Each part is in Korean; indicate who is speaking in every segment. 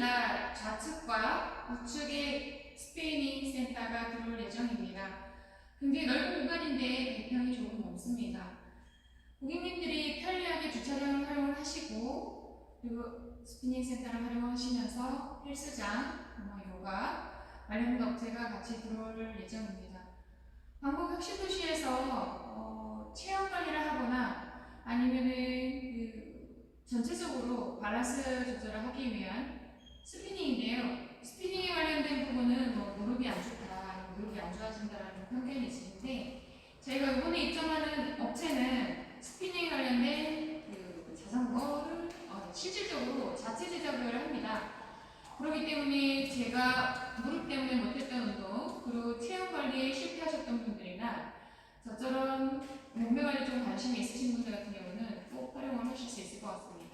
Speaker 1: 있습니다. 좌측과 우측에 스페이닝 센터가 들어올 예정입니다. 굉장히 넓은 공간인데 배평이 조금 넘습니다. 고객님들이 편리하게 주차장을 활용을 하시고 그리고 스피닝 센터를 활용하시면서 헬스장, 뭐 요가 관련 업체가 같이 들어올 예정입니다. 방콕 혁신도시에서 어, 체형 관리를 하거나 아니면은 그 전체적으로 밸런스 조절을 하기 위한 스피닝인데요. 스피닝에 관련된 부분은 뭐 무릎이 안 좋다, 무릎이 안 좋아진다라는 편견이 있는데 저희가 이번에 입점하는 업체는 스피닝에 관련된 그 자전거를 어, 실질적으로 자체 제작을 합니다. 그렇기 때문에 제가 무릎 때문에 못했던 운동, 그리고 체형 관리에 실패하셨던 분들이나 저처럼 몸매 관리 좀 관심이 있으신 분들 같은 경우는 꼭 활용을 하실 수 있을 것 같습니다.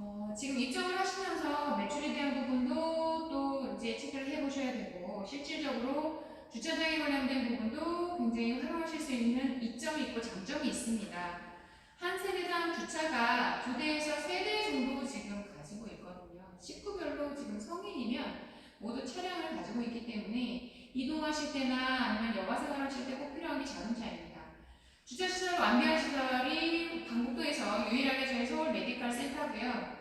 Speaker 1: 어, 지금 입점을 하시면서 매출에 대한 부분도 또 이제 체크를 해보셔야 되고 실질적으로 주차장에 관련된 부분도 굉장히 활용하실 수 있는 이점이 있고 장점이 있습니다. 한 세대당 주차가 두 대에서 세 대 정도 지금 가지고 있거든요. 식구별로 지금 성인이면 모두 차량을 가지고 있기 때문에 이동하실 때나 아니면 여가 생활하실 때 꼭 필요한 게 자동차입니다. 주차시설 완비한 시설이 방북도에서 유일하게 저희 서울 메디컬 센터고요.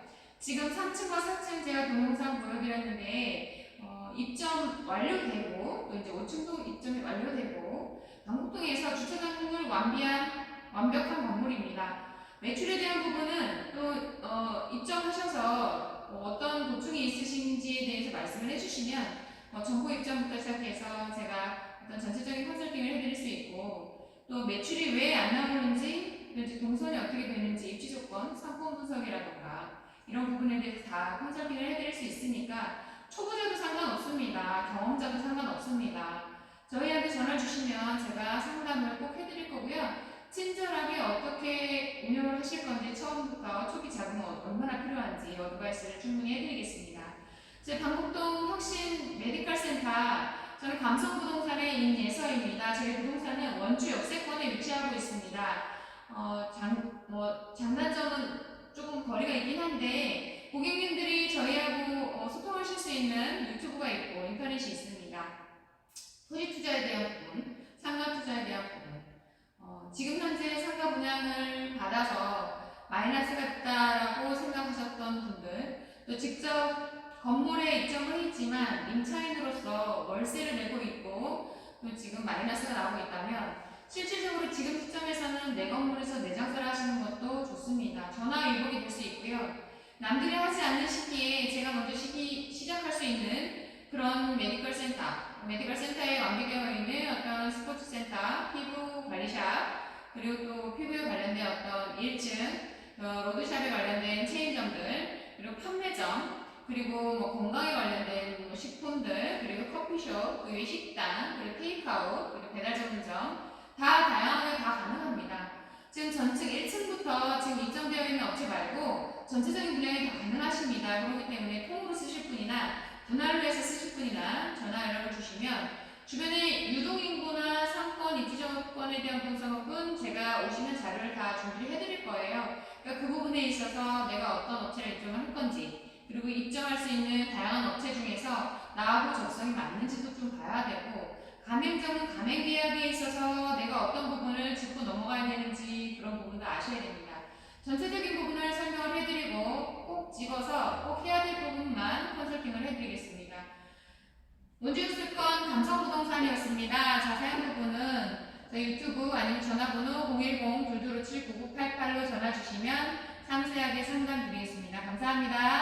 Speaker 1: 지금 3층과 4층 제가 동영상 보여드렸는데 어, 입점 완료되고 또 이제 5층도 입점이 완료되고 방북동에서 주차장을 완비한 완벽한 건물입니다. 매출에 대한 부분은 또 어, 입점하셔서 뭐 어떤 보충이 있으신지에 대해서 말씀을 해주시면 어, 정보 입점부터 시작해서 제가 어떤 전체적인 컨설팅을 해드릴 수 있고 또 매출이 왜 안 나오는지 동선이 어떻게 되는지 입지 조건, 분석 이런 부분에 대해서 다 컨설팅을 해드릴 수 있으니까 초보자도 상관없습니다. 경험자도 상관없습니다. 저희한테 전화 주시면 제가 상담을 꼭 해드릴 거고요. 친절하게 어떻게 운영을 하실 건지 처음부터 초기 자금은 얼마나 필요한지 어드바이스를 충분히 해드리겠습니다. 제 방북동 혁신 메디컬 센터 저는 감성부동산의 임예서입니다. 저희 부동산은 원주 역세권에 위치하고 있습니다. 어, 장, 뭐, 장단점은 조금 거리가 있긴 한데 고객님들이 저희하고 어, 소통하실 수 있는 유튜브가 있고 인터넷이 있습니다. 토지 투자에 대한 부분, 상가 투자에 대한 부분. 어, 지금 현재 상가 분양을 받아서 마이너스가 있다라고 생각하셨던 분들, 또 직접 건물에 입점을 했지만 임차인으로서 월세를 내고 있고 또 지금 마이너스가 나오고 있다면 실질적으로 지금 시점에서는 내 건물에서 내장사를 하시는 것도 좋습니다. 전화 위복이 될 수 있고요. 남들이 하지 않는 시기에 제가 먼저 시기, 시작할 수 있는 그런 메디컬 센터, 메디컬 센터에 완비되어 있는 어떤 스포츠 센터, 피부 관리샵, 그리고 또 피부에 관련된 어떤 1층, 어, 로드샵에 관련된 체인점들, 그리고 판매점, 그리고 뭐 건강에 관련된 뭐 식품들, 그리고 커피숍, 그리고 식당, 그리고 테이크아웃, 그리고 배달 전문점 다 다양하게 다 가능합니다. 지금 전층 1층부터 업체 말고 전체적인 분양이 다 가능하십니다. 그렇기 때문에 통으로 쓰실 분이나 분할로 해서 쓰실 분이나 전화 연락을 주시면 주변에 유동인구나 상권, 입지조건에 대한 분석은 제가 오시는 자료를 다 준비를 해드릴 거예요. 그러니까 그 부분에 있어서 내가 어떤 업체를 입점을 할 건지 그리고 입점할 수 있는 다양한 업체 중에서 나하고 적성이 맞는지도 좀 봐야 되고 가맹점은 가맹 계약에 있어서 내가 어떤 부분을 짚고 넘어가야 되는지 그런 부분도 아셔야 됩니다. 전체적인 부분을 설명을 해드리고 꼭 찍어서 꼭 해야 될 부분만 컨설팅을 해드리겠습니다. 원주유수권 감성부동산이었습니다. 자세한 부분은 저희 유튜브 아니면 전화번호 010-2257-9988로 전화 주시면 상세하게 상담 드리겠습니다. 감사합니다.